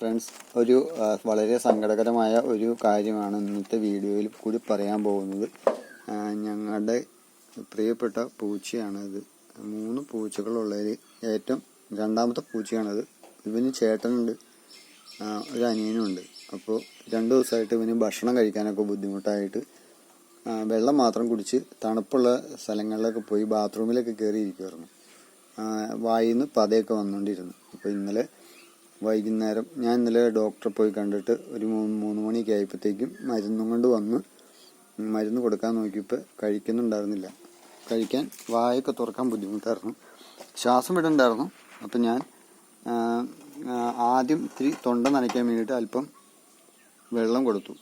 Friends ഒരു വളരെ സങ്കടകരമായ ഒരു കാര്യമാണ് ഇന്നത്തെ വീഡിയോയിൽ കൂടി പറയാൻ പോകുന്നത്. ഞങ്ങളുടെ പ്രിയപ്പെട്ട പൂച്ചയാണത്. മൂന്ന് പൂച്ചകളുള്ളതിൽ ഏറ്റവും രണ്ടാമത്തെ പൂച്ചയാണത്. ഇവന് ചേട്ടനുണ്ട് ഒരു അനിയനുണ്ട്. അപ്പോൾ രണ്ട് ദിവസമായിട്ട് ഇവന് ഭക്ഷണം കഴിക്കാനൊക്കെ ബുദ്ധിമുട്ടായിട്ട് വെള്ളം മാത്രം കുടിച്ച് തണുപ്പുള്ള സ്ഥലങ്ങളിലൊക്കെ പോയി ബാത്റൂമിലൊക്കെ കയറിയിരിക്കുമായിരുന്നു വായിൽ നിന്ന് പതയൊക്കെ വന്നുകൊണ്ടിരുന്നു അപ്പോൾ ഇന്നലെ വൈകുന്നേരം ഞാൻ ഇന്നലെ ഡോക്ടറെ പോയി കണ്ടിട്ട് ഒരു മൂന്ന് മൂന്ന് മണിയൊക്കെ ആയപ്പോഴത്തേക്കും മരുന്നും കൊണ്ട് വന്ന് മരുന്ന് കൊടുക്കാൻ നോക്കിയപ്പോൾ കഴിക്കുന്നുണ്ടായിരുന്നില്ല. കഴിക്കാൻ വായൊക്കെ തുറക്കാൻ ബുദ്ധിമുട്ടായിരുന്നു. ശ്വാസം വിടണ്ടായിരുന്നു. അപ്പം ഞാൻ ആദ്യം ഇത്തിരി തൊണ്ട നനയ്ക്കാൻ വേണ്ടിയിട്ട് അല്പം വെള്ളം കൊടുത്തു.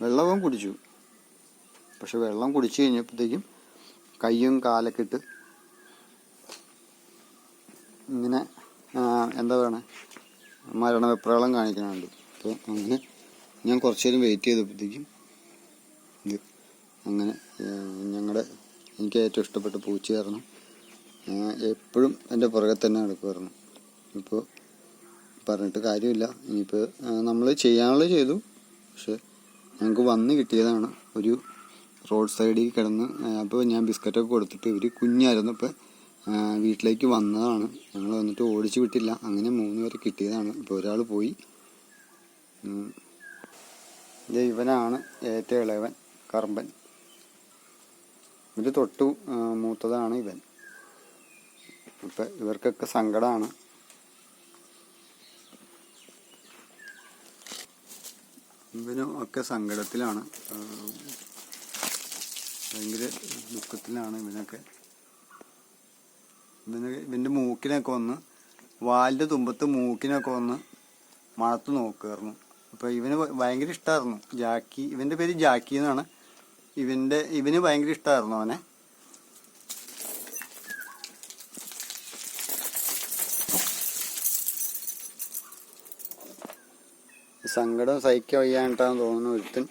വെള്ളവും കുടിച്ചു. പക്ഷെ വെള്ളം കുടിച്ചു കഴിഞ്ഞപ്പോഴത്തേക്കും കയ്യും കാലൊക്കെ ഇട്ട് ഇങ്ങനെ എന്താ പറയണേ? മരണവെപ്രാളം കാണിക്കുന്നുണ്ട് അപ്പോൾ അങ്ങനെ ഞാൻ കുറച്ച് നേരം വെയിറ്റ് ചെയ്തപ്പോഴത്തേക്കും ഇത് അങ്ങനെ ഞങ്ങളുടെ എനിക്ക് ഏറ്റവും ഇഷ്ടപ്പെട്ട പൂച്ച കയറണം എപ്പോഴും എന്റെ പുറകെ തന്നെ നടക്കുമായിരുന്നു ഇപ്പോൾ പറഞ്ഞിട്ട് കാര്യമില്ല. ഇനിയിപ്പോൾ നമ്മൾ ചെയ്യാനുള്ളത് ചെയ്തു. പക്ഷെ ഞങ്ങൾക്ക് വന്ന് കിട്ടിയതാണ്. ഒരു റോഡ് സൈഡിൽ കിടന്ന് അപ്പോൾ ഞാൻ ബിസ്ക്കറ്റൊക്കെ കൊടുത്തിട്ട് ഇവർ കുഞ്ഞായിരുന്നു. ഇപ്പോൾ വീട്ടിലേക്ക് വന്നതാണ്. ഞങ്ങൾ വന്നിട്ട് ഓടിച്ചു വിട്ടില്ല. അങ്ങനെ മൂന്ന് പേരെ കിട്ടിയതാണ്. ഇപ്പോൾ ഒരാൾ പോയി. ഇവനാണ് ഏറ്റവും ഇളയവൻ കറമ്പൻ. ഇവർ തൊട്ടു മൂത്തതാണ് ഇവൻ. അപ്പം ഇവർക്കൊക്കെ സങ്കടമാണ് ഇവനും ഒക്കെ സങ്കടത്തിലാണ്. ഭയങ്കര ദുഃഖത്തിലാണ് ഇവനൊക്കെ. ഇവന് ഇവന്റെ മൂക്കിനൊക്കെ വന്ന് വാലിന്റെ തുമ്പത്ത് മൂക്കിനൊക്കെ വന്ന് മണത്ത് നോക്കുമായിരുന്നു അപ്പോൾ ഇവന് ഭയങ്കര ഇഷ്ടമായിരുന്നു ജാക്കി ഇവന്റെ പേര് ജാക്കി എന്നാണ്. ഇവന്റെ ഇവന് ഭയങ്കര ഇഷ്ടമായിരുന്നു അവനെ. സങ്കടം സഹിക്കാൻ വയ്യാണ്ടാന്ന് തോന്നുന്നു ഒരുത്തൻ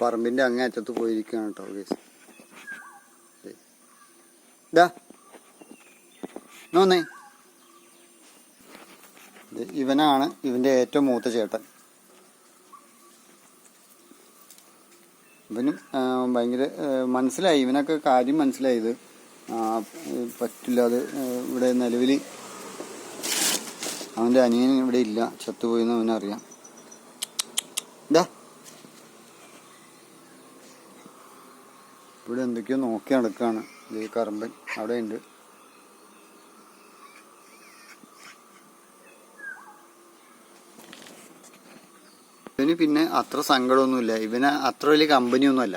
പറമ്പിന്റെ അങ്ങേ അറ്റത്ത് പോയിരിക്കുകയാണ് കേട്ടോ ഗേസ്. ഇതാ ഇത് ഇവനാണ് ഇവന്റെ ഏറ്റവും മൂത്ത ചേട്ടൻ. ഇവനും ഭയങ്കര മനസ്സിലായി. ഇവനൊക്കെ കാര്യം മനസ്സിലായി ഇത്. പറ്റില്ല അത് ഇവിടെ നിലവിൽ അവന്റെ അനിയൻ ഇവിടെ ഇല്ല. ചത്തുപോയി എന്ന് അവനറിയാം. ഇതാ ഇവിടെ എന്തൊക്കെയോ നോക്കി നടക്കുകയാണ് ഈ കറമ്പൻ അവിടെ ഉണ്ട് ഇവന് പിന്നെ അത്ര സങ്കടമൊന്നുമില്ല. ഇവന് അത്ര വലിയ കമ്പനിയൊന്നുമല്ല.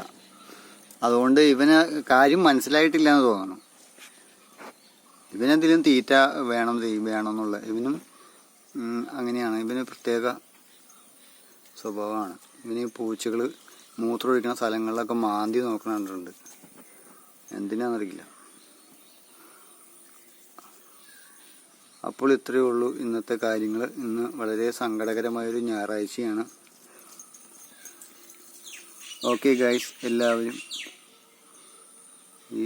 അതുകൊണ്ട് ഇവന് കാര്യം മനസ്സിലായിട്ടില്ല എന്ന് തോന്നണം ഇവനെന്തെങ്കിലും തീറ്റ വേണം വേണം എന്നുള്ള ഇവനും അങ്ങനെയാണ്. ഇവന് പ്രത്യേക സ്വഭാവമാണ്. ഇവന് പൂച്ചകൾ മൂത്രമൊഴിക്കുന്ന സ്ഥലങ്ങളിലൊക്കെ മാന്തി നോക്കണുണ്ട്. എന്തിനാണെന്നറിയില്ല അപ്പോൾ ഇത്രയേ ഉള്ളൂ ഇന്നത്തെ കാര്യങ്ങൾ ഇന്ന് വളരെ സങ്കടകരമായൊരു ഞായറാഴ്ചയാണ്. ഓക്കെ ഗൈസ് എല്ലാവരും ഈ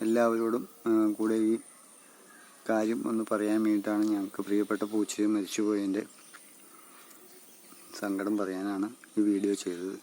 എല്ലാവരോടും കൂടെ ഈ കാര്യം ഒന്ന് പറയാൻ വേണ്ടിയിട്ടാണ് ഞങ്ങൾക്ക് പ്രിയപ്പെട്ട പൂച്ചയെ മരിച്ചുപോയതിന്റെ സങ്കടം പറയാനാണ് ഈ വീഡിയോ ചെയ്തത്.